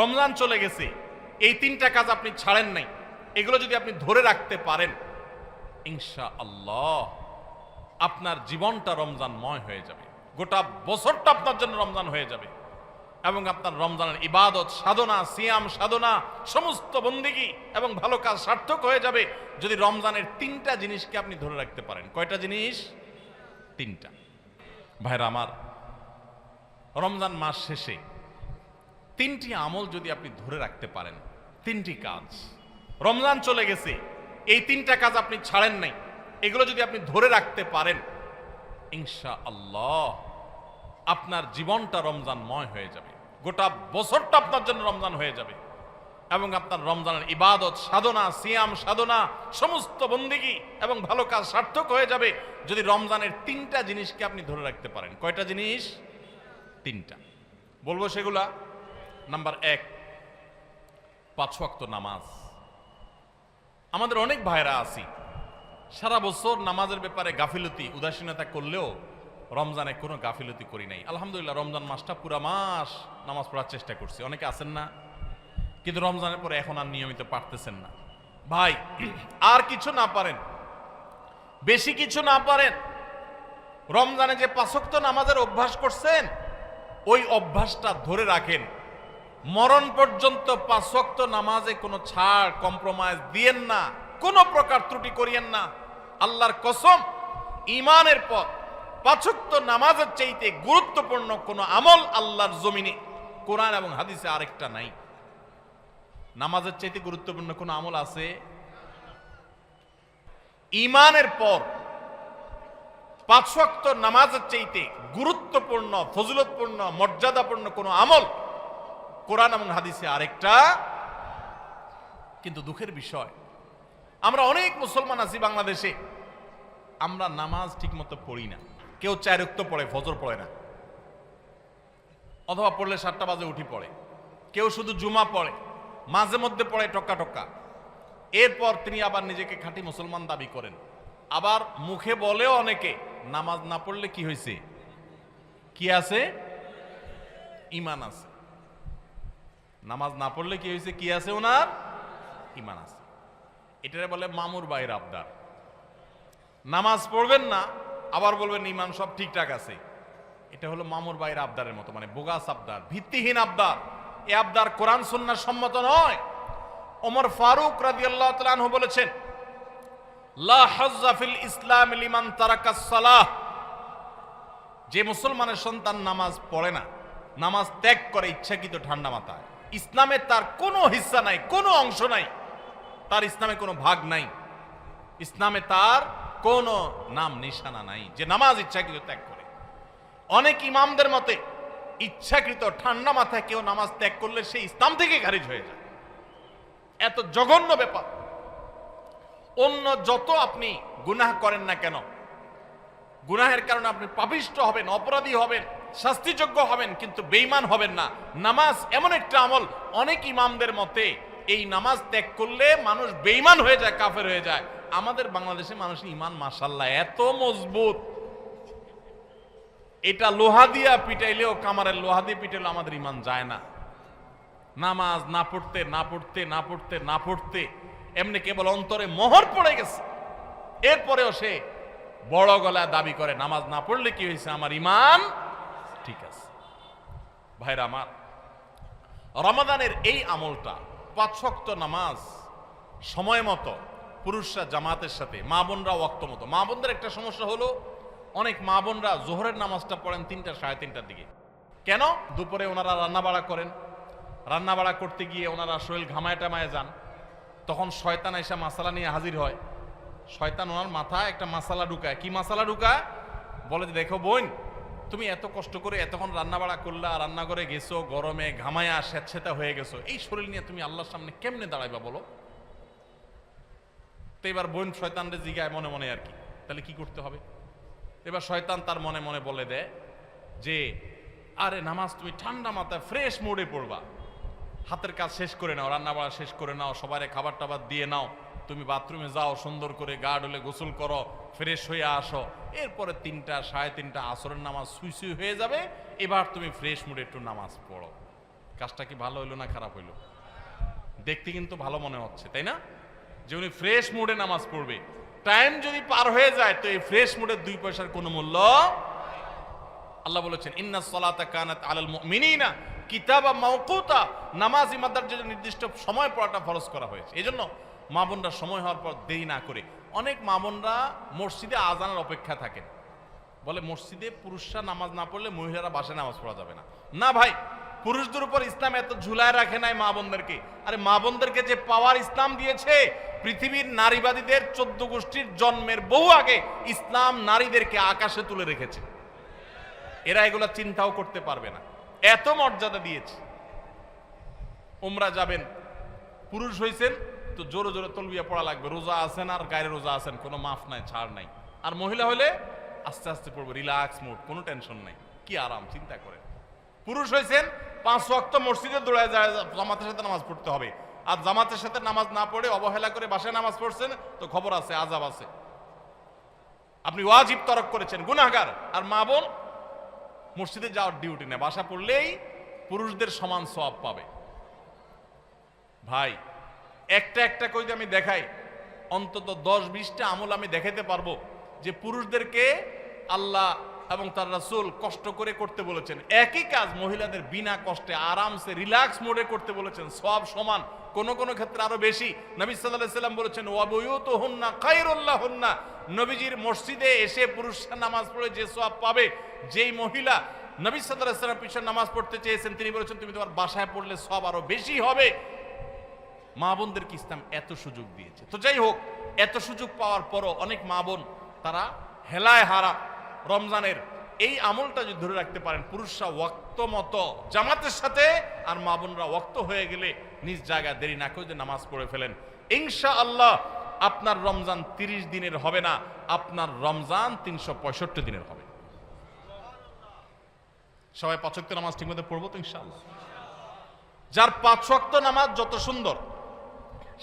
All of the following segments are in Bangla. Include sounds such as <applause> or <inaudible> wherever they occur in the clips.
রমজান চলে গেছে, এই তিনটা কাজ আপনি ছাড়েন নাই। এগুলো যদি আপনি ধরে রাখতে পারেন ইনশা আল্লাহ আপনার জীবনটা রমজানময় হয়ে যাবে। গোটা বছরটা আপনার জন্য রমজান হয়ে যাবে। এবং আপনার রমজানের ইবাদত, সাধনা, সিয়াম, সাধনা, সমস্ত বন্দিগি এবং ভালো কাজ সার্থক হয়ে যাবে যদি রমজানের তিনটা জিনিসকে আপনি ধরে রাখতে পারেন। কয়টা জিনিস? তিনটা। ভাইরা আমার, রমজান মাস শেষে তিনটি আমল যদি আপনি ধরে রাখতে পারেন, তিনটি কাজ। রমজান চলে গেছে, এই তিনটা কাজ আপনি ছাড়েন নাই। এগুলো যদি আপনি ধরে রাখতে পারেন ইনশা আল্লাহ আপনার জীবনটা রমজানময় হয়ে যাবে। গোটা বছরটা আপনার জন্য রমজান হয়ে যাবে। এবং আপনার রমজানের ইবাদত, সাধনা, সিয়াম, সাধনা, সমস্ত বন্দিগি এবং ভালো কাজ সার্থক হয়ে যাবে যদি রমজানের তিনটা জিনিসকে আপনি ধরে রাখতে পারেন। কয়টা জিনিস? তিনটা। বলব সেগুলা। নাম্বার এক, পাঁচ ওয়াক্ত নামাজ। আমাদের অনেক ভাইরা আছি। সারা বছর নামাজের ব্যাপারে গাফিলতি, উদাসীনতা করলেও রমজানে কোনো গাফিলতি করি নাই। আলহামদুলিল্লাহ, রমজান মাসটা পুরা মাস নামাজ পড়ার চেষ্টা করছি। অনেকে আছেন না, কিন্তু রমজানের পরে এখন আর নিয়মিত পারতেছেন না। ভাই, আর কিছু না পারেন। বেশি কিছু না পারেন। রমজানে যে পাঁচক্ত নামাজের অভ্যাস করছেন, ওই অভ্যাসটা ধরে রাখেন। মরণ পর্যন্ত পাঁচক্ত নামাজে কোনো ছাড় কম্প্রোমাইজ দিয়েন না, কোনো প্রকার ত্রুটি করিয়েন না। আল্লাহর কসম ইমানের পর পাঁচক্ত নামাজের চাইতে গুরুত্বপূর্ণ কোনো আমল আল্লাহর জমিনে। কোরআন এবং হাদিসে আরেকটা নাই। নামাজের চাইতে গুরুত্বপূর্ণ কোনো আমল আছে? ইমানের পর পাঁচ ওয়াক্ত নামাজের চাইতে গুরুত্বপূর্ণ, ফজিলতপূর্ণ, মর্যাদাপূর্ণ কোনো আমল কোরআন এবং হাদিসে আরেকটা। কিন্তু দুঃখের বিষয়, আমরা অনেক মুসলমান আছি বাংলাদেশে, আমরা নামাজ ঠিকমতো পড়ি না। কেউ চারক্ত পড়ে, ফজর পড়ে না। অথবা পড়লে সাতটা বাজে উঠি পড়ে। কেউ শুধু জুমা পড়ে, মাঝে মধ্যে পড়ে টক্কা টক্কা এরপর তিনি আবার নিজেকে খাঁটি মুসলমান দাবি করেন। আবার মুখে বলেও অনেকে, নামাজ না পড়লে কি হয়েছে? কি আছে? ইমান আছে। নামাজ না পড়লে কি হয়েছে? কি আছে ওনার? ইমান আছে। এটারে বলে মামুর বাইর আবদার। নামাজ পড়বেন না, আবার বলবেন ইমান সব ঠিকঠাক আছে। এটা হলো মামুর বাইর আবদারের মতো মানে বোগাস আবদার, ভিত্তিহীন আবদার। এ আবদার কোরআন সুন্নার সম্মত নয়। ওমর ফারুক রাদিয়াল্লাহু তাআলা আনহু বলেছেন ফিল ইসলাম লিমান সালাহ। যে মুসলমানের সন্তান নামাজ পড়ে না, নামাজ ত্যাগ করে ইচ্ছাকৃত ঠান্ডা মাথায়। ইসলামে তার কোনো হিস্সা নাই, কোনো অংশ নাই। তার ইসলামে কোনো ভাগ নাই। ইসলামে তার কোনো নাম নিশানা নাই, যে নামাজ ইচ্ছাকৃত ত্যাগ করে। অনেক ইমামদের মতে ইচ্ছাকৃত ঠান্ডা মাথায় কেউ নামাজ ত্যাগ করলে সে ইসলাম থেকে খারিজ হয়ে যায়। এত জঘন্য ব্যাপার। অন্য যত আপনি গুনাহ করেন না কেন, গুনাহের কারণে আপনি পাপিষ্ট হবেন, অপরাধী হবেন। শাস্তিযোগ্য হবেন কিন্তু বেইমান হবেন না। নামাজ এমন একটা আমল, অনেক ইমামদের মতে এই নামাজ ত্যাগ করলে মানুষ বেইমান হয়ে যায়, কাফের হয়ে যায়। আমাদের বাংলাদেশে মানুষের ইমান মাসাল্লাহ এত মজবুত। এটা লোহা দিয়া পিটাইলেও কামারের লোহা দিয়ে পিটাইলেও আমাদের ইমান যায় না। নামাজ না পড়তে না পড়তে না পড়তে না পড়তে, এমনি কেবল অন্তরে মোহর পড়ে গেছে। এরপরেও সে বড় গলায় দাবি করে, নামাজ না পড়লে কি হয়েছে? আমার ইমান ঠিক আছে। ভাইরা আমার, রমাদানের এই আমলটা, পাঁচ শক্ত নামাজ সময় মতো পুরুষরা জামাতের সাথে, মা বোনরা ওয়াক্ত মতো। মা বোনদের একটা সমস্যা হলো, অনেক মা বোনরা জোহরের নামাজটা পড়েন তিনটা, সাড়ে তিনটার দিকে। কেন? দুপুরে ওনারা রান্না বাড়া করেন। রান্না বাড়া করতে গিয়ে ওনারা শরীর ঘামায় টামায় যান। তখন শয়তান এসে মাসালা নিয়ে হাজির হয়। শয়তান ওনার মাথায় একটা মাসালা ঢুকায়। কি মাসালা ঢুকায়? বলে যে, দেখো বোন তুমি এত কষ্ট করে এতক্ষণ রান্না বাড়া করলা, রান্নাঘরে গেছো, গরমে ঘামায়া স্যাঁতসেতা হয়ে গেছো, এই শরীর নিয়ে তুমি আল্লাহর সামনে কেমনে দাঁড়াইবা বলো? তো এবার বোন শয়তানরে জিগায় মনে মনে আর কি। তাহলে কি করতে হবে? এবার শয়তান তার মনে মনে বলে দেয় যে, আরে নামাজ তুমি ঠান্ডা মাথায় ফ্রেশ মোডে পড়বা। হাতের কাজ শেষ করে নাও রান্না বাড়া শেষ করে নাও সবারে খাবার টাবার দিয়ে নাও। তুমি বাথরুমে যাও, সুন্দর করে গা ডলে গোসল করো ফ্রেশ হয়ে আসো। এরপরে তিনটা, সাড়ে তিনটা আসরের নামাজ সুই সুই হয়ে যাবে। এবার তুমি ফ্রেশ মুডে একটু নামাজ পড়ো। কাজটা কি ভালো হইল না খারাপ হইল? দেখতে কিন্তু ভালো মনে হচ্ছে, তাই না? যে উনি ফ্রেশ মুডে নামাজ পড়বে। টাইম যদি পার হয়ে যায়, তো এই ফ্রেশ মুডের দুই পয়সার কোনো মূল্য আল্লাহ বলেছেন, ইন্না সলাতা কানাত আলাল মুমিনিনা কিতাবা মাওকুতা। নামাজ ইমাদার জন্য নির্দিষ্ট সময় পড়াটা ফরজ করা হয়েছে। এই জন্য মা বোনরা সময় হওয়ার পর দেরি না করে। অনেক মা বোনরা মসজিদে আজানের অপেক্ষা থাকেন। বলে, মসজিদে পুরুষরা নামাজ না পড়লে মহিলারা বাসায় নামাজ পড়া যাবে না। না ভাই, পুরুষদের উপর ইসলাম এত ঝুলায় রাখে নাই মা বোনদেরকে। আরে মা বোনদেরকে যে পাওয়ার ইসলাম দিয়েছে, পৃথিবীর নারীবাদীদের চোদ্দ গোষ্ঠীর জন্মের বহু আগে ইসলাম নারীদেরকে আকাশে তুলে রেখেছে। এরা এগুলো চিন্তাও করতে পারবে না। এত মর্যাদা দিয়েছে। ওমরা যাবেন, পুরুষ হয়েছেন তো জোরে জোরে তলবিয়া পড়া লাগবে। রোজা আছেন আর গায়ে রোজা আছেন, কোনো মাফ নাই, ছাড় নাই। আর মহিলা হলে আস্তে আস্তে পড়ব, রিল্যাক্স মুড, কোনো টেনশন নাই। কি আরাম, চিন্তা করে পুরুষ হয়েছেন পাঁচ ওয়াক্ত মসজিদে দৌড়ায় যায়, জামাতের সাথে নামাজ পড়তে হবে। আর জামাতের সাথে নামাজ না পড়ে অবহেলা করে বাসায় নামাজ পড়ছেন, তো খবর আছে আজাব আছে। আপনি ওয়াজিব তরক করেছেন, গুনাহগার। আর মা বোন, মসজিদে যাওয়ার ডিউটি নেই। বাসা পড়লেই পুরুষদের সমান সব পাবে। ভাই একটা একটা করে আমি দেখাই, অন্তত দশ বিশটা আমল আমি দেখাতে পারব যে পুরুষদেরকে আল্লাহ এবং তার রাসূল কষ্ট করে করতে বলেছেন। একই কাজ মহিলাদের বিনা কষ্টে আরামসে রিল্যাক্স মোডে করতে বলেছেন, সব সমান, কোন কোন ক্ষেত্রে আরও বেশি। নবী আলাইহি সাল্লাম বলেছেন, ওয়াবুয়ুতুহুন্না খায়রুল্লাহুন্না। নবীজির মসজিদে এসে পুরুষরা নামাজ পড়ে যে সব পাবে, যেই মহিলা নবী আলাইহি সাল্লাম পিছনে নামাজ পড়তে চেয়েছেন, তিনি বলেছেন, তুমি তোমার বাসায় পড়লে সব আরও বেশি হবে। মা বোনদেরকে ইসলাম এত সুযোগ দিয়েছে। তো যাই হোক, এত সুযোগ পাওয়ার পরও অনেক মা বোন তারা হেলায় হারা রমজানের এই আমলটা যদি ধরে রাখতে পারেন, পুরুষরা ওক্ত মতো, জামাতের সাথে আর মা বোনরা ওয়াক্ত হয়ে গেলে নিজ জায়গায় দেরি না করে যে নামাজ পড়ে ফেলেন। ইনশা আল্লাহ আপনার রমজান তিরিশ দিনের হবে না, আপনার রমজান তিনশো পঁয়ষট্টি দিনের হবে। সবাই পাঁচক্ত নামাজ ঠিক মতো পড়ব তো ইনশাআল্লাহ? যার পাঁচ নামাজ যত সুন্দর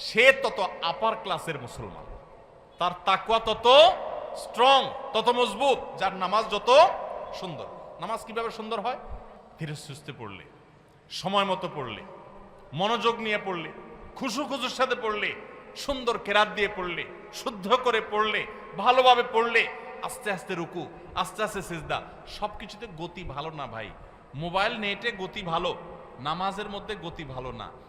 সে তত আপার ক্লাসের মুসলমান। তার তাকুয়া তত স্ট্রং তত মজবুত, যার নামাজ যত সুন্দর। নামাজ কীভাবে সুন্দর হয়? ধীরে সুস্থে পড়লে, সময় মতো পড়লে, মনোযোগ নিয়ে পড়লে, খুশু খুশুর সাথে পড়লে, সুন্দর কেরাত দিয়ে পড়লে, শুদ্ধ করে পড়লে, ভালোভাবে পড়লে, আস্তে আস্তে রুকু, আস্তে আস্তে সিজদা সব কিছুতে গতি ভালো না ভাই। মোবাইল নেটে গতি ভালো, নামাজের মধ্যে গতি ভালো না।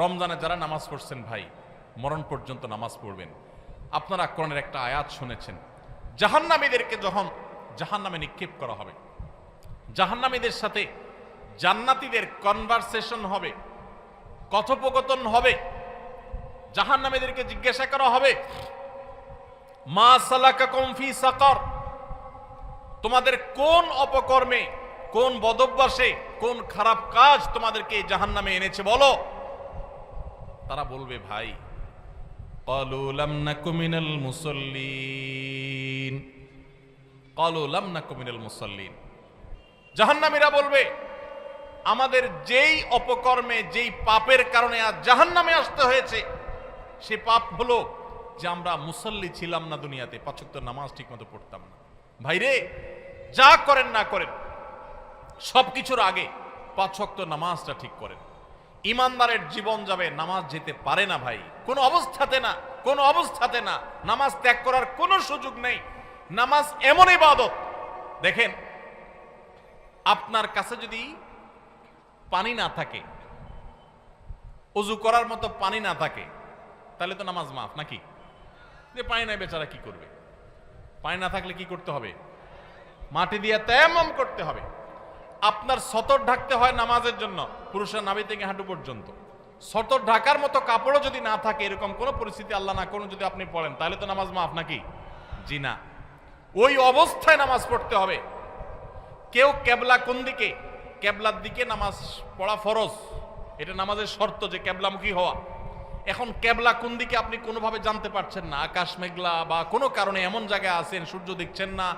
রমজানে যারা নামাজ পড়ছেন ভাই, মরণ পর্যন্ত নামাজ পড়বেন। আপনারা কোরআনের একটা আয়াত শুনেছেন। জাহান্নামীদেরকে যখন জাহান্নামে নিক্ষেপ করা হবে, জাহান্নামীদের সাথে জান্নাতীদের কনভারসেশন হবে, কথোপকথন হবে, জাহান্নামীদেরকে জিজ্ঞাসা করা হবে, মা সালাকা কমফি সাকর, তোমাদের কোন অপকর্মে, কোন বদভ্যাসে, কোন খারাপ কাজ তোমাদেরকে জাহান্নামে এনেছে বলো? তারা বলবে, ভাই কলুলাম না মুসল্লিন। কলুলাম না কুমিনাল মুসল্লিন। জাহান্নামীরা বলবে, আমাদের যেই অপকর্মে, যেই পাপের কারণে আজ জাহান্নামে আসতে হয়েছে, সে পাপ হলো যে আমরা মুসল্লি ছিলাম না দুনিয়াতে, পাঁচক্ত নামাজ ঠিকমতো পড়তাম না। ভাইরে যা করেন না করেন সব কিছুর আগে পাঁচক্ত নামাজটা ঠিক করেন। ইমানদারের জীবন যাবে, নামাজ যেতে পারে না ভাই। কোনো অবস্থাতে না, কোনো অবস্থাতে না। নামাজ ত্যাগ করার কোনো সুযোগ নেই। নামাজ এমন ইবাদত। দেখেন, আপনার কাছে যদি পানি না থাকে অজু করার মতো পানি না থাকে, তাহলে তো নামাজ মাফ নাকি? যে পানি নাই বেচারা কি করবে? পানি না থাকলে কি করতে হবে? মাটি দিয়ে তেমন করতে হবে। আপনার সতর ঢাকতে হয় নামাজের জন্য, পুরুষের নাভি থেকে হাঁটু পর্যন্ত। সতর ঢাকার মতো কাপড়ও যদি না থাকে, এরকম কোনো পরিস্থিতি আল্লাহ না করুন যদি আপনি পড়েন, তাহলে তো নামাজ মাফ নাকি? জি না। ওই অবস্থায় নামাজ পড়তে হবে। কেউ কেবলা কোন দিকে? ক্যাবলার দিকে নামাজ পড়া ফরজ। এটা নামাজের শর্ত যে ক্যাবলামুখী হওয়া। এখন ক্যাবলা কোন দিকে আপনি কোনোভাবে জানতে পারছেন না? আকাশ মেঘলা বা কোনো কারণে এমন জায়গায় আছেন, সূর্য দেখছেন না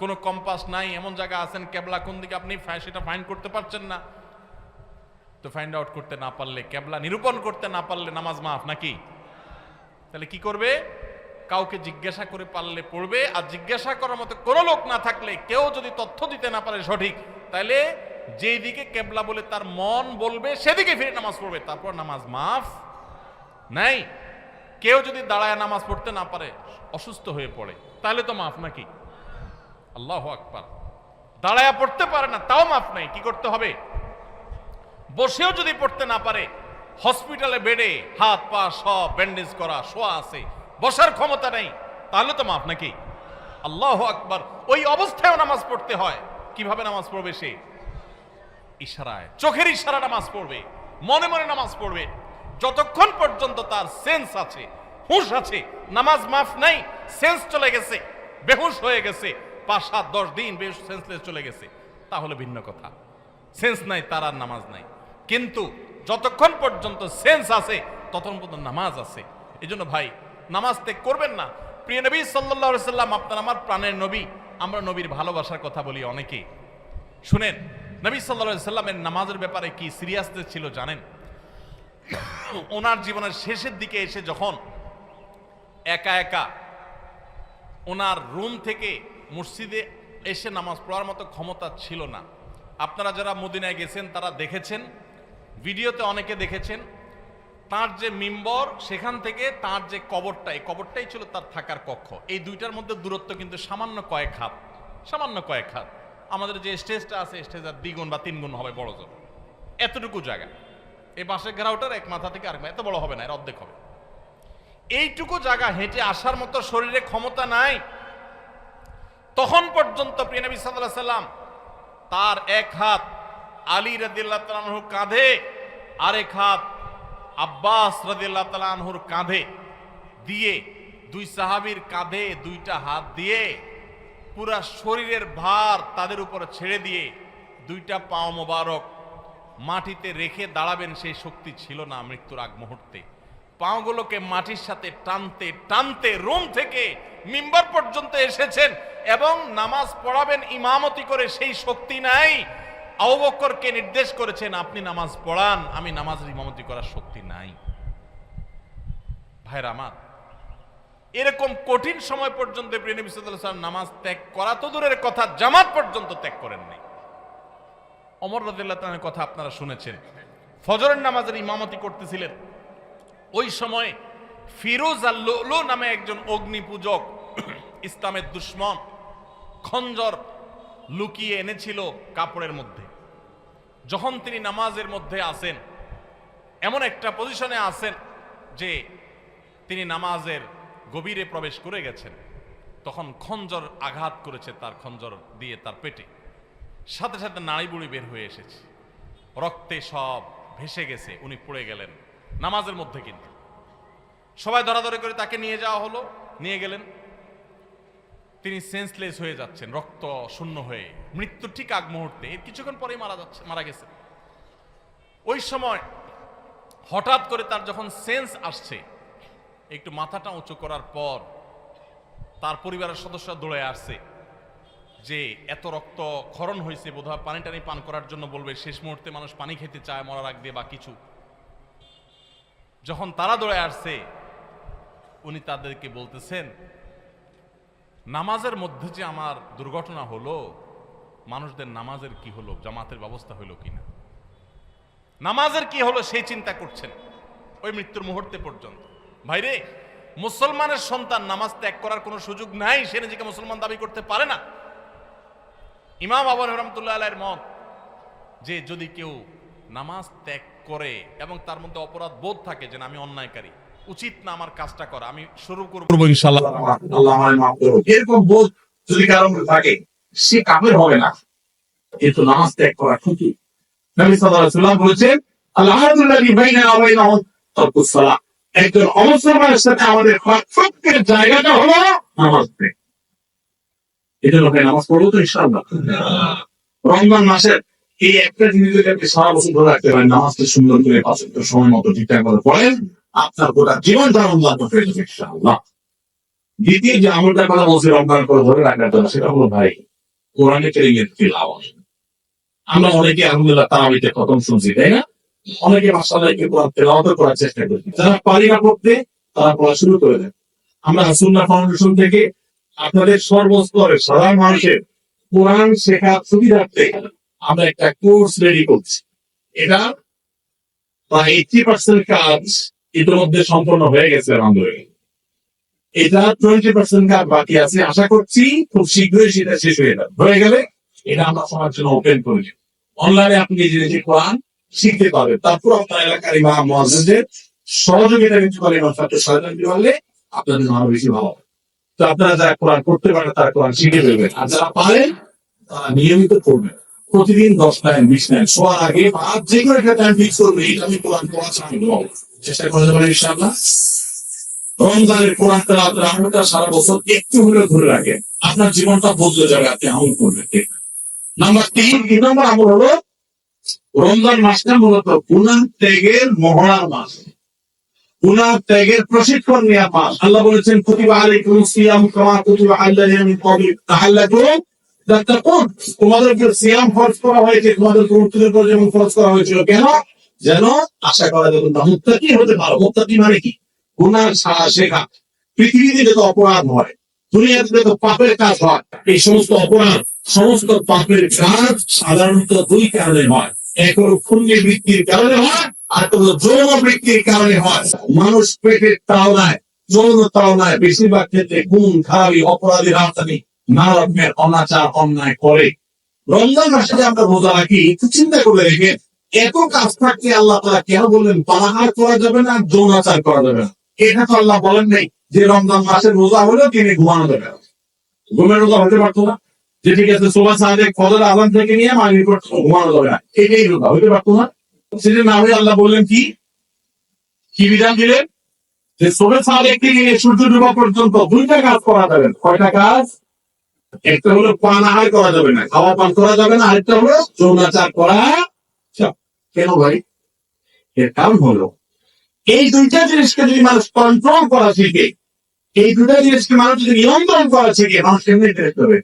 কোনো কম্পাস নাই, এমন জায়গা আছেন ক্যাবলা কোন দিকে আপনি সেটা ফাইন্ড করতে পারছেন না। তো ফাইন্ড আউট করতে না পারলে ক্যাবলা নিরূপণ করতে না পারলে নামাজ মাফ নাকি? তাহলে কি করবে? কাউকে জিজ্ঞাসা করে পারলে পড়বে, আর জিজ্ঞাসা করার মতো কোনো লোক না থাকলে, কেউ যদি তথ্য দিতে না পারে সঠিক, তাহলে যেই দিকে কেবলা বলে তার মন বলবে, সেদিকে ফিরে নামাজ পড়বে। তারপর নামাজ মাফ নাই। কেউ যদি দাঁড়ায় নামাজ পড়তে না পারে, অসুস্থ হয়ে পড়ে, তাহলে তো মাফ নাকি? আল্লাহ আকবার। দাঁড়ায়া পড়তে পারে না, তাও মাফ নাই, কি করতে হবে? বসেও যদি পড়তে না পারে, হসপিটালে বেডে হাত, পা সব ব্যান্ডেজ করা, শোয়া আছে, বসার ক্ষমতা নেই, তাহলে তো মাফ নাকি? আল্লাহ আকবার, ওই অবস্থায়ও নামাজ পড়তে হয়। কীভাবে নামাজ পড়বে সে? ইশারায়, চোখের ইশারা নামাজ পড়বে, মনে মনে নামাজ পড়বে। যতক্ষণ পর্যন্ত তার সেন্স আছে, হুঁশ আছে, নামাজ মাফ নাই সেন্স চলে গেছে, বেহুশ হয়ে গেছে পাঁচ সাত দশ দিন বেশ সেন্সলেস চলে গেছে। তাহলে ভিন্ন কথা। সেন্স নাই, তার আর নামাজ নাই। কিন্তু যতক্ষণ পর্যন্ত সেন্স আছে, ততক্ষণ পর্যন্ত নামাজ আছে। এই জন্য ভাই, নামাজ ত্যাগ করবেন না। প্রিয় নবী সাল্লাহ সাল্লাম, আপনার আমার প্রাণের নবী, আমরা নবীর ভালোবাসার কথা বলি অনেকে। শুনেন, নবী সাল্লাহ সাল্লামের নামাজের ব্যাপারে কি সিরিয়াসনেস ছিল জানেন? ওনার জীবনের শেষের দিকে এসে যখন একা একা ওনার রুম থেকে মসজিদে এসে নামাজ পড়ার মতো ক্ষমতা ছিল না। আপনারা যারা মদিনায় গেছেন, তারা দেখেছেন, ভিডিওতে অনেকে দেখেছেন, তার যে মিম্বর, সেখান থেকে তার যে কবরটা, এই কবরটাই ছিল তার থাকার কক্ষ। এই দুইটার মধ্যে দূরত্ব কিন্তু সামান্য কয়েক হাত, সামান্য কয়েক হাত। আমাদের যে স্টেজটা আছে স্টেজের দ্বিগুণ বা তিনগুণ হবে বড় জোর। এতটুকু জায়গা। এই বাঁশের ঘেরাওটার এক মাথা থেকে আরেক এত বড় হবে না, এর অর্ধেক হবে। এইটুকু জায়গা হেঁটে আসার মতো শরীরে ক্ষমতা নাই। তখন পর্যন্ত প্রিয়নবী সাল্লাহ সাল্লাম তার এক হাত আলী রাদিল্লাহ তালানহুর কাঁধে, আরেক হাত আব্বাস রাদিল্লাহ তালানহুর কাঁধে দিয়ে দুই সাহাবীর কাঁধে দুইটা হাত দিয়ে পুরা শরীরের ভার তাদের উপর ছেড়ে দিয়ে দুইটা পাও মোবারক মাটিতে রেখে দাঁড়াবেন সেই শক্তি ছিল না মৃত্যুর আগ মুহূর্তে। পাওগুলোকে মাটির সাথে টানতে টানতে রুম থেকে মিম্বার পর্যন্ত এসেছেন এবং নামাজ পড়াবেন, ইমামতি করে সেই শক্তি নাই। আবকরকে নির্দেশ করেছেন, আপনি নামাজ পড়ান, আমি নামাজের ইমামতি করার শক্তি নাই। ভাইরা আমার, এরকম কঠিন সময় পর্যন্ত নামাজ ত্যাগ করা তো দূরের কথা, জামাত পর্যন্ত ত্যাগ করেন নাই। অমর রাদিল্লাহ কথা আপনারা শুনেছেন। ফজরের নামাজের ইমামতি করতেছিলেন। ওই সময় ফিরোজ আল লুলু নামে একজন অগ্নি পূজক <clears throat> ইসলামের দুশ্মন খঞ্জর লুকিয়ে এনেছিল কাপড়ের মধ্যে। যখন তিনি নামাজের মধ্যে আসেন, এমন একটা পজিশনে আছেন যে তিনি নামাজের গভীরে প্রবেশ করে গেছেন। তখন খঞ্জর আঘাত করেছে তার খঞ্জর দিয়ে তার পেটে। সাথে সাথে নাড়ি বুড়ি বের হয়ে এসেছে। রক্তে সব ভেসে গেছে, উনি পড়ে গেলেন। নামাজের মধ্যে কিন্তু। সবাই ধরাধরি করে তাকে নিয়ে যাওয়া হলো, নিয়ে গেলেন। তিনি সেন্সলেস হয়ে যাচ্ছেন, রক্ত শূন্য হয়ে। মৃত্যু ঠিক আগ মুহূর্তে, এর কিছুক্ষণ পরেই মারা যাচ্ছে, মারা গেছে। ওই সময় হঠাৎ করে তার যখন সেন্স আসছে, একটু মাথাটা উঁচু করার পর তার পরিবারের সদস্যরা দৌড়ে আসছে যে, এত রক্ত ক্ষরণ হয়েছে, বোধহয় পানি টানি পান করার জন্য বলবে, শেষ মুহূর্তে মানুষ পানি খেতে চায় আগ দিয়ে বা কিছু। যখন তারা দৌড়ে আসছে, উনি তাদেরকে বলতেছেন, নামাজের মধ্যে যে আমার দুর্ঘটনা হলো, মানুষদের নামাজের কি হলো, জামাতের ব্যবস্থা হলো কিনা নামাজের কি হলো সেই চিন্তা করছেন ওই মৃত্যুর মুহূর্তে পর্যন্ত। ভাইরে, মুসলমানের সন্তান নামাজ ত্যাগ করার কোনো সুযোগ নাই, সে নিজেকে মুসলমান দাবি করতে পারে না। ইমাম আবু রহমতুল্লাহ আলাইয়ের মত যে যদি কেউ নামাজ ত্যাগ করে এবং তার মধ্যে অপরাধ বোধ থাকে যে আমি অন্যায়কারী। উচিত না আমার কাজটা করা আমি শুরু করব। ইনশাল্লাহ আল্লাহ আমায় মাফ করো এরকম বোধ যদি কারও থাকে সে কাফের হবে না। এ তো নামাজ ত্যাগ করা ঠিকই। নবী সাল্লাল্লাহু আলাইহি সাল্লাম বলেছেন আল্লাহুল্লাহি বাইনা ওয়া বাইনাহুম তারকুস সালাহ। একজন অমুসলমানের সাথে আমাদের পার্থক্যের জায়গাটা হলো নামাজ ত্যাগ। নামাজ পড়ব তো ইনশাআল্লাহ। রমজান মাসের এই একটা জিনিস যদি আপনি সারা বছর ধরে রাখতে পারেন, নামাজটা সুন্দর করে পাঁচ সময় মতো ঠিকঠাক করে পড়েন, আপনার গোটা জীবনটা উন্নত হয়ে যাবে দ্বিতীয় যে আমলটার কথা বলছি রমজান করে ধরে রাখার জন্য, সেটা হলো ভাই, কোরআনে কেরিমের তিলাওয়াত। আমরা অনেকে আলহামদুলিল্লাহ, তারাবিতে খতম শুনছি, তাই না? অনেকে মাসাল্লাহকে কোরআন তেলাওয়াত করার চেষ্টা করি যারা পারি না পড়তে তারা পড়া শুরু করে দেন আমরা হাসুল্লাহ ফাউন্ডেশন থেকে আপনাদের সর্বস্তরের সাধারণ মানুষের কোরআন শেখার সুবিধার্থে আমরা একটা কোর্স রেডি করছি। এটা প্রায় এইটি পার্সেন্ট কাজ ইতিমধ্যে সম্পন্ন হয়ে গেছে এটা টোয়েন্টি পার্সেন্ট কাজ বাকি আছে। আশা করছি খুব শীঘ্রই সেটা শেষ হয়ে যাবে। হয়ে গেলে এটা আমরা সবার জন্য ওপেন করে দিব। অনলাইনে আপনি যে যে কোরআন শিখতে পারবেন। তারপর আপনার এলাকার ইমাম মহাজের সহযোগিতা নিতে পারেন ইমাম ছাত্র নিতে পারলে আপনাদের আরও বেশি ভালো হবে। তো আপনারা যারা কোরআন করতে পারেন, তারা কোরআন শিখে ফেলবেন। আর যারা পারেন, তারা নিয়মিত করবেন প্রতিদিন দশ টাইম বিশ লাইন শোয়ার আগে আজ যে কোনো একটা টাইম ফিক্স করবে, এটা আমি কোরআন পড়া চাই চেষ্টা করে দেবেন ইনশাআল্লাহ। রমজানের কোরআন তেলাওয়াতের আমলটা সারা বছর একটু হলেও ধরে রাখেন। আপনার জীবনটা বদলে যাবে, আপনি আমল করবেন নাম্বার তিন তিন নম্বর আমল হলো রমজান মাসটা মূলত গুনাহ ত্যাগের মহড়ার মাস। গুনাহ ত্যাগের প্রশিক্ষণ নেওয়ার মাস। আল্লাহ বলেছেন, কুতিবা আলাইকুম সিয়াম কামা কুতিবা আলাইহিম মিন ক্বাবলিক। তোমাদেরকে সিয়াম ফরজ করা হয়েছে তোমাদের উত্তরের পর যেমন ফরজ করা হয়েছিল কেন? যেন আশা করা যাবে না মুত্তাকি হতে পারো। মুত্তাকি মানে কি? শেখা। পৃথিবীতে যত অপরাধ হয়, দুনিয়াতে যত পাপের কাজ হয়, এই সমস্ত অপরাধ, সমস্ত পাপের কাজ সাধারণত দুই কারণে হয়। এক হলো পুণ্যের বৃত্তির কারণে হয়, আর হলো যৌন বৃত্তির কারণে হয়। মানুষ পেটের তাওনায় যৌন তাওনায় বেশিরভাগ ক্ষেত্রে গুণ খারাপি অপরাধী রাজধানী নানা রকমের অনাচার, অন্যায় করে। রমজান মাসে যে আমরা রোজা রাখি, একটু চিন্তা করে রেখে এত কাজ থাকতে আল্লাহ তারা কেন বললেন পানাহার করা যাবে না, যৌনাচার করা যাবে না? এটা তো আল্লাহ বলেন নাই যে রমজান মাসের রোজা হলেও তিনি ঘুমানো যাবে ঘুমের রোজা হতে পারতো না। যে ঠিক আছে সোবা সাহায্যে ফজর আজান থেকে নিয়ে পর্যন্ত ঘুমানো যাবে না। এটাই রোজা, হতে পারতো না। সেটা না হয়ে আল্লাহ বললেন কি? কি বিধান দিলেন? যে সোবে সাহায্যে সূর্য ডুবা পর্যন্ত দুইটা কাজ করা যাবে কয়টা কাজ? একটা হলো পান আহার করা যাবে না, খাওয়া পান করা যাবে না, আরেকটা হলো যৌনাচার করা কেন ভাই? এর কারণ হলো, এই দুইটা জিনিসকে যদি মানুষ কন্ট্রোল করা শিখে, এই দুটা জিনিসকে মানুষ যদি নিয়ন্ত্রণ করা শিখে, মানুষ কেমনি ইন্টারেস্ট হবে?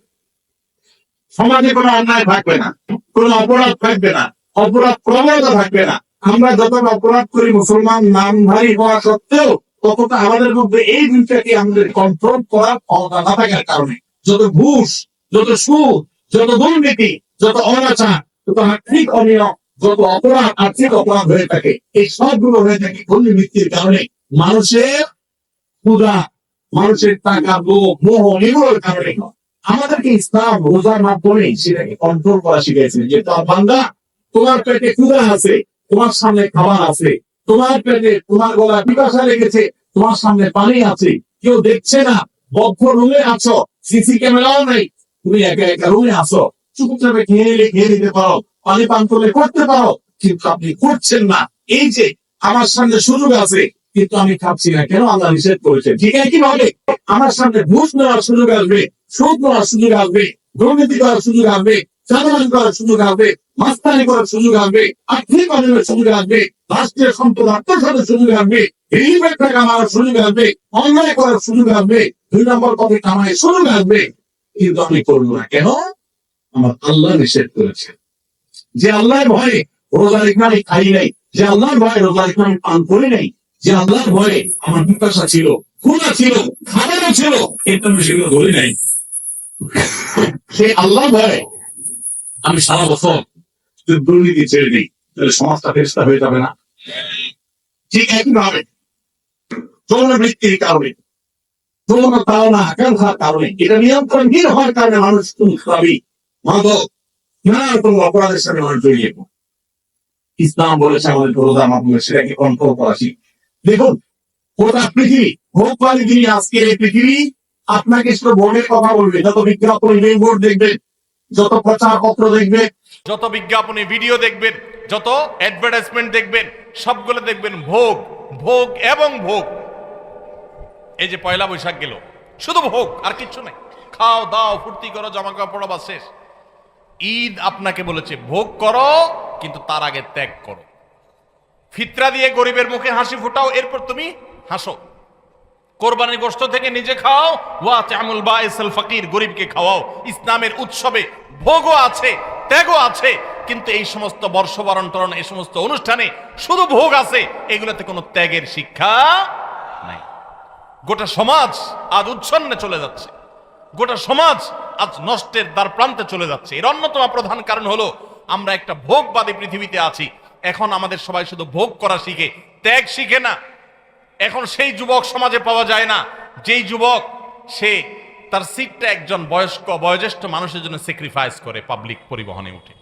সমাজে কোনো অন্যায় থাকবে না, কোনো অপরাধ থাকবে না, অপরাধ প্রবণতা থাকবে না। আমরা যতটা অপরাধ করি, মুসলমান, নাম নামধারী হওয়া সত্ত্বেও ততটা আমাদের মধ্যে এই দুইটাকে আমাদের কন্ট্রোল করার ক্ষমতা না থাকার কারণে। যত ঘুষ, যত সুদ, যত দুর্নীতি, যত অনাচার যত আর্থিক অনিয়ম, যত অপরাধ, আর্থিক অপরাধ হয়ে থাকে, এই সবগুলো হয়ে থাকে দুর্নীতির কারণে। মানুষের ক্ষুধা, মানুষের টাকা, লোভ, মোহ, এগুলোর কারণে আমাদেরকে ইসলাম রোজার মাধ্যমে সেটাকে কন্ট্রোল করা শিখেছে যে তার বান্দা, তোমার পেটে ক্ষুধা আছে, তোমার সামনে খাবার আছে, তোমার পেটে, তোমার গলা পিপাসা লেগেছে, তোমার সামনে পানি আছে, কেউ দেখছে না, বদ্ধ রুমে আছো সিসি ক্যামেরাও নেই তুমি একা একা রুমে আসো চুপচাপে খেয়ে নিলে খেয়ে নিতে পারো পানি পান করলে করতে পারো কিন্তু আপনি করছেন না এই যে আমার সামনে সুযোগ আছে কিন্তু আমি খাচ্ছি না কেন আল্লাহ নিষেধ করেছে ঠিক একই ভাবে আমার সামনে ঘুষ নেওয়ার সুযোগ আসবে সুদ নেওয়ার সুযোগ আসবে দুর্নীতি করার সুযোগ আসবে চাঁদাবাজি করার সুযোগ আসবে মাস্তানি করার সুযোগ আসবে, আর্থিক অনিয়মের সুযোগ আসবে, রাষ্ট্রীয় সম্পদ আত্মসাতের সুযোগ আসবে এই টাকা কামানোর সুযোগ আসবে, অন্যায় করার সুযোগ আসবে, দুই নম্বর পথে কামায় সুযোগ আসবে। কিন্তু আমি করব না কেন? আমার আল্লাহ নিষেধ করেছে যে আল্লাহর ভয়ে রোজা রেখে আমি খাই নাই, যে আল্লাহর ভয়ে রোজা রেখে আমি পান করি নাই, যে আল্লাহর ভয়ে আমার পিপাসা ছিল খুনা ছিল খাবারও ছিল কিন্তু আমি সেগুলো ধরি নাই। সে আল্লাহ ভয়ে আমি সারা বছর দুর্নীতি ছেড়ে দিই, তাহলে সমাজটা ফেরস্তা হয়ে যাবে না ঠিক একইভাবে যৌন বৃত্তির কারণে, যৌন তাড়না, আকাঙ্ক্ষার কারণে, এটা নিয়ন্ত্রণহীন হওয়ার কারণে মানুষ খুবই মাদক নানা রকম অপরাধের সাথে মানুষ জড়িয়ে পড়ে। ইসলাম বলেছে আমাদের মাধ্যমে সেটাকে কন্ট্রোল করা দেখুন, গোটা পৃথিবী ভোগবালী যিনি আজকের এই পৃথিবী, আপনাকে শুধু বোর্ডের কথা বলবে, যত বিজ্ঞাপন বোর্ড দেখবে যত প্রচার পত্র দেখবে যত বিজ্ঞাপনে ভিডিও দেখবেন, যত অ্যাডভার্টাইজমেন্ট দেখবেন, সবগুলো দেখবেন ভোগ ভোগ এবং ভোগ। এই যে পয়লা বৈশাখ গেল, শুধু ভোগ, আর কিচ্ছু নাই। খাও, দাও, ফুর্তি করো জামা কাপড় বা শেষ। ঈদ আপনাকে বলেছে, ভোগ করো, কিন্তু তার আগে ত্যাগ করো। ফিতরা দিয়ে গরিবের মুখে হাসি ফুটাও, এরপর তুমি হাসো। কোরবানির গোষ্ঠ থেকে নিজে খাও। ওয়া চামুল বা ইসল ফকির, গরিবকে খাওয়াও। ইসলামের উৎসবে ভোগও আছে, ত্যাগও আছে, কিন্তু এই সমস্ত বর্ষবরণ টরণ এই সমস্ত অনুষ্ঠানে শুধু ভোগ আছে, এগুলোতে কোনো ত্যাগের শিক্ষা নাই। গোটা সমাজ আজ উচ্ছন্নে চলে যাচ্ছে। গোটা সমাজ আজ নষ্টের দ্বার প্রান্তে চলে যাচ্ছে। এর অন্যতম প্রধান কারণ হলো, আমরা একটা ভোগবাদী পৃথিবীতে আছি। এখন আমাদের সবাই শুধু ভোগ করা শিখে, ত্যাগ শিখে না এখন সেই যুবক সমাজে পাওয়া যায় না। যেই যুবক, সে তার সিটটা একজন বয়স্ক, বয়োজ্যেষ্ঠ মানুষের জন্য স্যাক্রিফাইস করে পাবলিক পরিবহনে উঠে।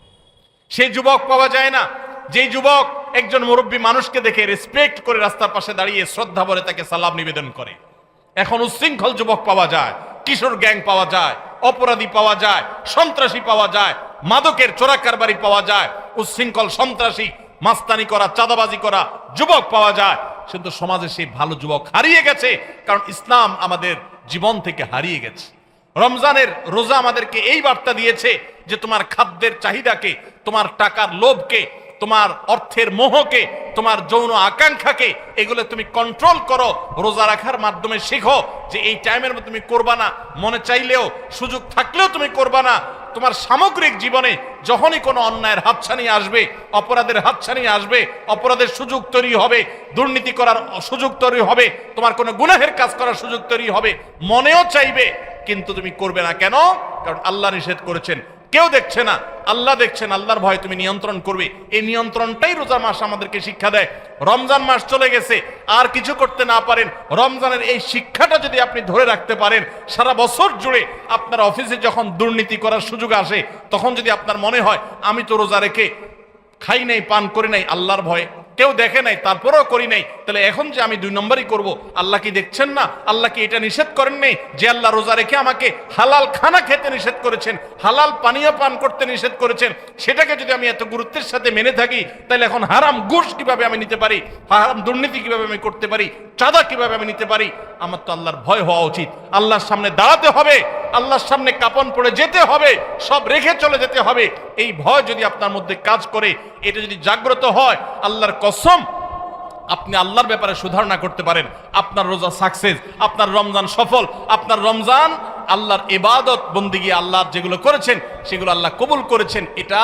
সেই যুবক পাওয়া যায় না। যেই যুবক একজন মুরব্বী মানুষকে দেখে রেসপেক্ট করে রাস্তার পাশে দাঁড়িয়ে শ্রদ্ধা ভরে তাকে সালাম নিবেদন করে। এখন উচ্ছৃঙ্খল যুবক পাওয়া যায়, কিশোর গ্যাং পাওয়া যায়, অপরাধী পাওয়া যায়, সন্ত্রাসী পাওয়া যায়, মাদকের চোরাকারবারি পাওয়া যায় উচ্ছৃঙ্খল সন্ত্রাসী, মাস্তানি করা, চাঁদাবাজি করা যুবক পাওয়া যায়। কিন্তু সমাজে সেই ভালো যুবক হারিয়ে গেছে, কারণ ইসলাম আমাদের জীবন থেকে হারিয়ে গেছে। রমজানের রোজা আমাদেরকে এই বার্তা দিয়েছে যে তোমার খাদ্যের চাহিদাকে, তোমার টাকার লোভকে তোমার অর্থের মোহকে, তোমার যৌন আকাঙ্ক্ষাকে, এগুলো তুমি কন্ট্রোল করো, রোজা রাখার মাধ্যমে শেখো যে এই টাইমের মধ্যে তুমি করবা না। মনে চাইলেও সুযোগ থাকলেও তুমি করবা না। তোমার সামগ্রিক জীবনে যখনই কোনো অন্যায়ের হাতছানি আসবে, অপরাধের হাতছানি আসবে, অপরাধের সুযোগ তৈরি হবে, দুর্নীতি করার সুযোগ তৈরি হবে, তোমার কোনো গুনাহের কাজ করার সুযোগ তৈরি হবে, মনেও চাইবে, কিন্তু তুমি করবে না। কেন? কারণ আল্লাহ নিষেধ করেছেন কেউ দেখছে না, আল্লাহ দেখছেন আল্লাহর ভয় তুমি নিয়ন্ত্রণ করবে। এই নিয়ন্ত্রণটাই রোজা মাস আমাদেরকে শিক্ষা দেয়। রমজান মাস চলে গেছে, আর কিছু করতে না পারেন। রমজানের এই শিক্ষাটা যদি আপনি ধরে রাখতে পারেন, সারা বছর জুড়ে আপনার অফিসে যখন দুর্নীতি করার সুযোগ আসে, তখন যদি আপনার মনে হয়, আমি তো রোজা রেখে খাই নাই, পান করি নাই, আল্লাহর ভয়ে কেউ দেখে নাই, তারপরেও করি নাই। তাহলে এখন যে আমি দুই নম্বরই করব, আল্লাহ কি দেখছেন না? আল্লাহ কি এটা নিষেধ করেন নেই? যে আল্লাহ রোজা রেখে আমাকে হালাল খানা খেতে নিষেধ করেছেন, হালাল পানীয় পান করতে নিষেধ করেছেন, সেটাকে যদি আমি এত গুরুত্বের সাথে মেনে থাকি, তাহলে এখন হারাম ঘুষ কীভাবে আমি নিতে পারি? হারাম দুর্নীতি কীভাবে আমি করতে পারি? চাঁদা কীভাবে আমি নিতে পারি? আমার তো আল্লাহর ভয় হওয়া উচিত। আল্লাহর সামনে দাঁড়াতে হবে, আল্লাহর সামনে কাপন পড়ে যেতে হবে, সব রেখে চলে যেতে হবে। এই ভয় যদি আপনার মধ্যে কাজ করে, এটা যদি জাগ্রত হয়, আল্লাহর কসম, আপনি আল্লাহর ব্যাপারে সুধারণা করতে পারেন। আপনার রোজা সাকসেস, আপনার রমজান সফল, আপনার রমজান আল্লাহর ইবাদত বন্দিগি আল্লাহ যেগুলো করেছেন, সেগুলো আল্লাহ কবুল করেছেন। এটা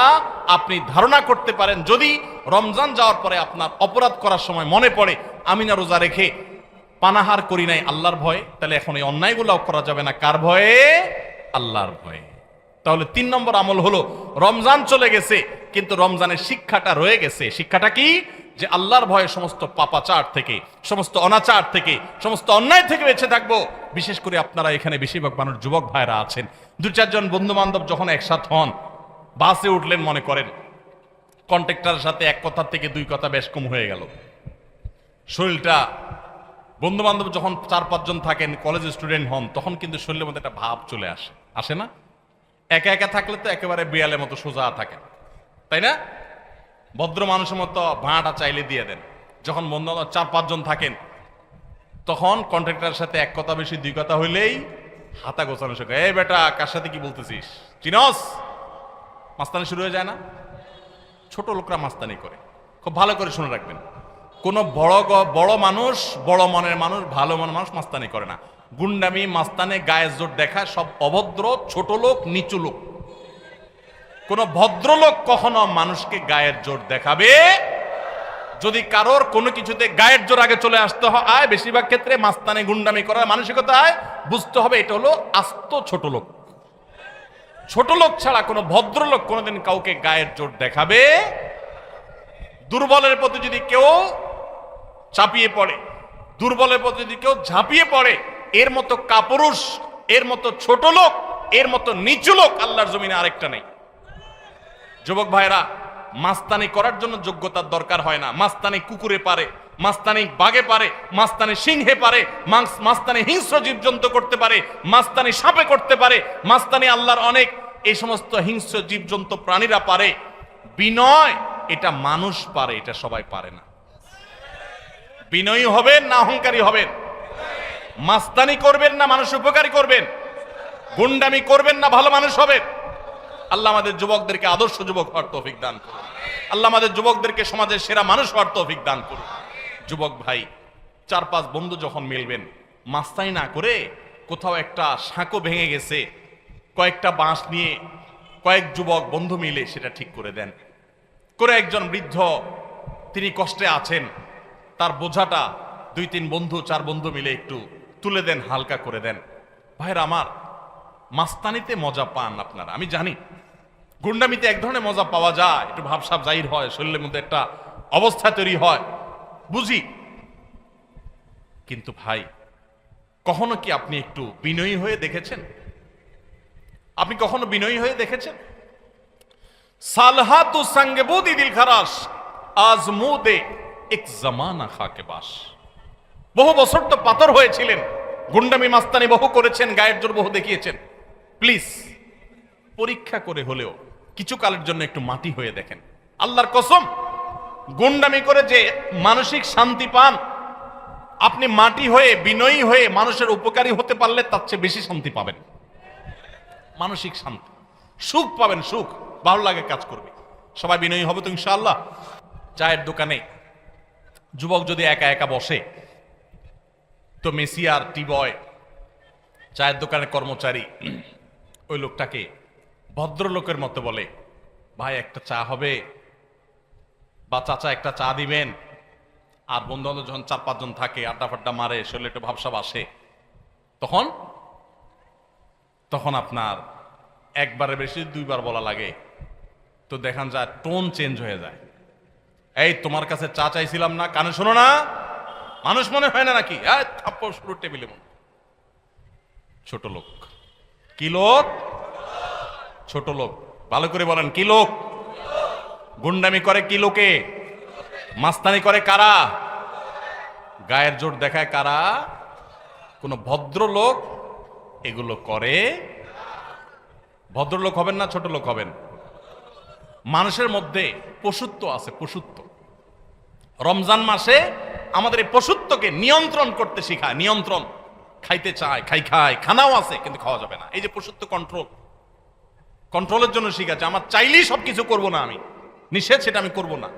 আপনি ধারণা করতে পারেন। যদি রমজান যাওয়ার পরে আপনার অপরাধ করার সময় মনে পড়ে আমি না রোজা রেখে পানাহার করি নাই আল্লাহর ভয়ে, তাহলে এখন এই অন্যায়গুলো করা যাবে না। কার ভয়ে? আল্লাহর ভয়ে। তাহলে তিন নম্বর আমল হলো, রমজান চলে গেছে, কিন্তু রমজানের শিক্ষাটা রয়ে গেছে। শিক্ষাটা কি? যে আল্লাহর ভয়ে সমস্ত পাপাচার থেকে, সমস্ত অনাচার থেকে, সমস্ত অন্যায় থেকে বেঁচে থাকব। বিশেষ করে আপনারা এখানে বেশিরভাগ মানুষ যুবক ভাইরা আছেন। দু চারজন বন্ধু বান্ধব যখন একসাথ হন, বাসে উঠলেন মনে করেন, কন্ট্রাক্টরের সাথে এক কথা থেকে দুই কথা বেশ কম হয়ে গেল। শরীরটা বন্ধু বান্ধব যখন চার পাঁচজন থাকেন কলেজ স্টুডেন্ট হন, তখন কিন্তু শরীরের মধ্যে একটা ভাব চলে আসে। আসে না? একা একা থাকলে তো একেবারে বিড়ালের মতো সোজা থাকে। তাই না? ভদ্র মানুষের মতো ভাঁটা চাইলে দিয়ে দেন। যখন বন্ধু বান্ধব চার পাঁচজন থাকেন, তখন কন্ট্রাক্টরের সাথে এক কথা বেশি, দুই কথা হইলেই হাতা গোছানো শেখা এই বেটা, কার সাথে কি বলতেছিস? চিনস? মাস্তানি শুরু হয়ে যায় না? ছোট লোকরা মাস্তানি করে। খুব ভালো করে শুনে রাখবেন। কোন বড় বড় মানুষ, বড় মনের মানুষ, ভালো মনের মানুষ মাস্তানি করে না। গুন্ডামি, মাস্তানে, গায়ের জোর দেখা, সব অভদ্র, ছোট লোক, নিচু লোক। কোন ভদ্রলোক কখনো মানুষকে গায়ের জোর দেখাবে? যদি কারোর কোনো কিছুতে গায়ের জোর আগে চলে আসতে হয় বেশিরভাগ ক্ষেত্রে মাস্তানে, গুন্ডামি করার মানসিকতায় বুঝতে হবে এটা হলো আস্ত ছোট লোক। ছোট লোক ছাড়া কোনো ভদ্রলোক কোনোদিন কাউকে গায়ের জোর দেখাবে? দুর্বলের প্রতি যদি কেউ চাপিয়ে পড়ে। দুর্বলের প্রতি যদি কেউ ঝাঁপিয়ে পড়ে, এর মতো কাপুরুষ, এর মতো ছোট লোক, এর মতো নিচু লোক আল্লাহর জমিনে আরেকটা নেই। যুবক ভাইরা মাস্তানি করার জন্য যোগ্যতার দরকার হয় না। মাস্তানি কুকুরে পারে, মাস্তানি বাগে পারে, মাস্তানি সিংহে পারে, মাংস- মাস্তানি হিংস্র জীবজন্তু করতে পারে, মাস্তানি সাপে করতে পারে, মাস্তানি আল্লাহর অনেক। এই সমস্ত হিংস্র জীবজন্তু প্রাণীরা পারে। বিনয়, এটা মানুষ পারে, এটা সবাই পারে না। বিনয়ী হবেন না অহংকারী হবেন? মাস্তানি করবেন না, মানুষ উপকারী করবেন? গুন্ডামি করবেন না, ভালো মানুষ হবেন? আল্লাহ আমাদের যুবকদেরকে আদর্শ যুবক হওয়ার তৌফিক দান করুন। আল্লাহ আমাদের যুবকদেরকে সমাজের সেরা মানুষ হওয়ার তৌফিক দান করুন। যুবক ভাই, চার পাঁচ বন্ধু যখন মিলবেন মাস্তাই না করে কোথাও একটা সাঁকো ভেঙে গেছে, কয়েকটা বাঁশ নিয়ে কয়েক যুবক বন্ধু মিলে সেটা ঠিক করে দেন। করে একজন বৃদ্ধ, তিনি কষ্টে আছেন তার বোঝাটা দুই তিন বন্ধু, চার বন্ধু মিলে একটু তুলে দেন, হালকা করে দেন। ভাইরা আমার, মাস্তানিতে মজা পান আপনারা, আমি জানি। গুন্ডামিতে এক ধরনের মজা পাওয়া যায়, একটু ভাবসাব জাহির হয়, শরীরের মধ্যে একটা অবস্থা তৈরি হয়, বুঝি? কিন্তু ভাই, কখনো কি আপনি একটু বিনয়ী হয়ে দেখেছেন? আপনি কখনো বিনয়ী হয়ে দেখেছেন? সালহাতু সঙ্গে বুদি দিল খারাস আজ মুদে এক জামানা খাকে বাস। বহু বছর তো পাথর হয়েছিলেন। গুন্ডামি মাস্তানি বহু করেছেন, গায়ের জোর বহু দেখিয়েছেন। প্লিজ, পরীক্ষা করে হলেও কিছু কালের জন্য একটু মাটি হয়ে দেখেন। আল্লাহর কসম, গুন্ডামি করে যে মানসিক শান্তি পান, আপনি মাটি হয়ে, বিনয়ী হয়ে মানুষের উপকারী হতে পারলে তার চেয়ে বেশি শান্তি পাবেন। মানসিক শান্তি। সুখ পাবেন, সুখ। ভালো লাগে কাজ করবে। সবাই বিনয়ী হবে তো ইনশাআল্লাহ। চায়ের দোকানে যুবক যদি একা একা বসে, তো মেসিয়ার টি বয় চায়ের দোকানের কর্মচারী ওই লোকটাকে ভদ্রলোকের মতো বলে, ভাই, একটা চা হবে বা চাচা একটা চা দিবেন। আর বন্ধু বান্ধব যখন চার পাঁচজন থাকে আড্ডা ফাড্ডা মারে, শরীরে একটু ভাবসাব আসে, তখন তখন আপনার একবারে বেশি দুইবার বলা লাগে। তো দেখান যায় টোন চেঞ্জ হয়ে যায়। এই, তোমার কাছে চা চাইছিলাম না, কানে শোনো না। মানুষ মনে হয় না নাকি? শুরু টেবিলে মনে ছোট লোক। কি লোক? ছোট লোক। ভালো করে বলেন, কি লোক? গুন্ডামি করে কি লোকে? মাস্তানি করে কারা? গায়ের জোর দেখায় কারা? কোন ভদ্রলোক এগুলো করে? ভদ্রলোক হবেন না ছোট লোক হবেন? মানুষের মধ্যে পশুত্ব আছে, পশুত্ব। রমজান মাসে আমাদের এই পশুত্বকে নিয়ন্ত্রণ করতে শিখায়, নিয়ন্ত্রণ। খাইতে চায়, খাই, খায়, খানাও আছে, কিন্তু খাওয়া যাবে না। এই যে পশুত্ব কন্ট্রোল কন্ট্রোলের জন্য শিখাচ্ছে, আমার চাইলেই সব কিছু করব না আমি। নিষেধ, সেটা আমি করব না।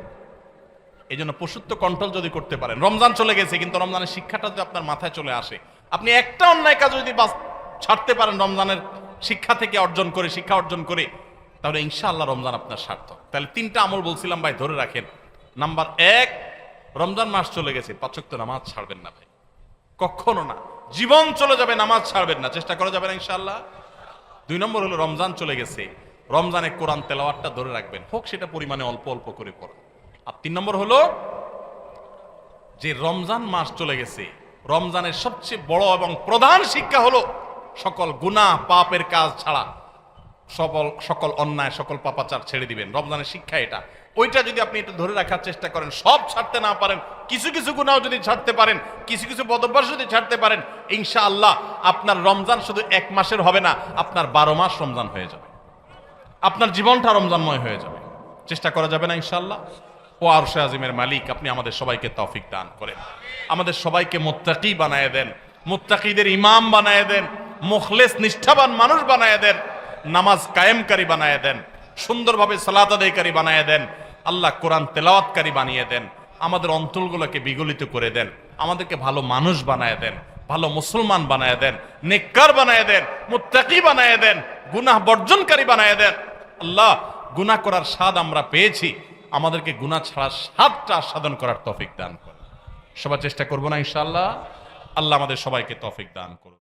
এই জন্য পশুত্ব কন্ট্রোল যদি করতে পারেন, রমজান চলে গেছে, কিন্তু রমজানের শিক্ষাটা যদি আপনার মাথায় চলে আসে, আপনি একটা অন্যায় কাজ যদি ছাড়তে পারেন রমজানের শিক্ষা থেকে অর্জন করে, শিক্ষা অর্জন করে তাহলে ইনশাআল্লাহ রমজান আপনার সার্থক। তাহলে তিনটা আমল বলছিলাম ভাই, ধরে রাখেন। নাম্বার এক, রমজান মাস চলে গেছে পাচক তো নামাজ ছাড়বেন না ভাই। কখনো না। জীবন চলে যাবে, নামাজ ছাড়বেন না। চেষ্টা করা যাবে না ইনশাআল্লাহ। দুই নম্বর হলো রমজান চলে গেছে। রমজানে কোরআন তেলাওয়াতটা ধরে রাখবেন। হোক, সেটা পরিমাণে অল্প অল্প করে পড়া আর তিন নম্বর হলো, যে রমজান মাস চলে গেছে, রমজানের সবচেয়ে বড় এবং প্রধান শিক্ষা হলো, সকল গুনাহ পাপের কাজ ছাড়া। সকল সকল অন্যায়, সকল পাপাচার ছেড়ে দিবেন। রমজানের শিক্ষা এটা। ওইটা যদি আপনি একটু ধরে রাখার চেষ্টা করেন, সব ছাড়তে না পারেন, কিছু কিছু গুণাও যদি ছাড়তে পারেন, কিছু কিছু বদভ্যাস যদি ছাড়তে পারেন ইনশা আল্লাহ আপনার রমজান শুধু এক মাসের হবে না, আপনার বারো মাস রমজান হয়ে যাবে। আপনার জীবনটা রমজানময় হয়ে যাবে। চেষ্টা করা যাবে না ইনশাআল্লাহ। ও আর আজিমের মালিক, আপনি আমাদের সবাইকে তৌফিক দান করেন। আমাদের সবাইকে মোত্তাকি বানায় দেন, মোত্তাকিদের ইমাম বানায় দেন, মুখলেস, নিষ্ঠাবান মানুষ বানায় দেন। নামাজ কায়েমকারী বানায় দেন, সুন্দরভাবে সালাত আদায়কারী বানায় দেন, আল্লাহ কোরআন তেলাওয়াতকারী বানিয়ে দেন, আমাদের অঞ্চলগুলোকে বিগলিত করে দেন, আমাদেরকে ভালো মানুষ বানায় দেন, ভালো মুসলমান বানায় দেন, নেককার বানায় দেন, মুত্তাকি বানায় দেন, গুনাহ বর্জনকারী বানায় দেন। আল্লাহ, গুনাহ করার স্বাদ আমরা পেয়েছি, আমাদেরকে গুনাহ ছাড়ার স্বাদটা সাধন করার তফিক দান সবার চেষ্টা করব না ইনশাআল্লাহ। আল্লাহ আমাদের সবাইকে তফিক দান করুন।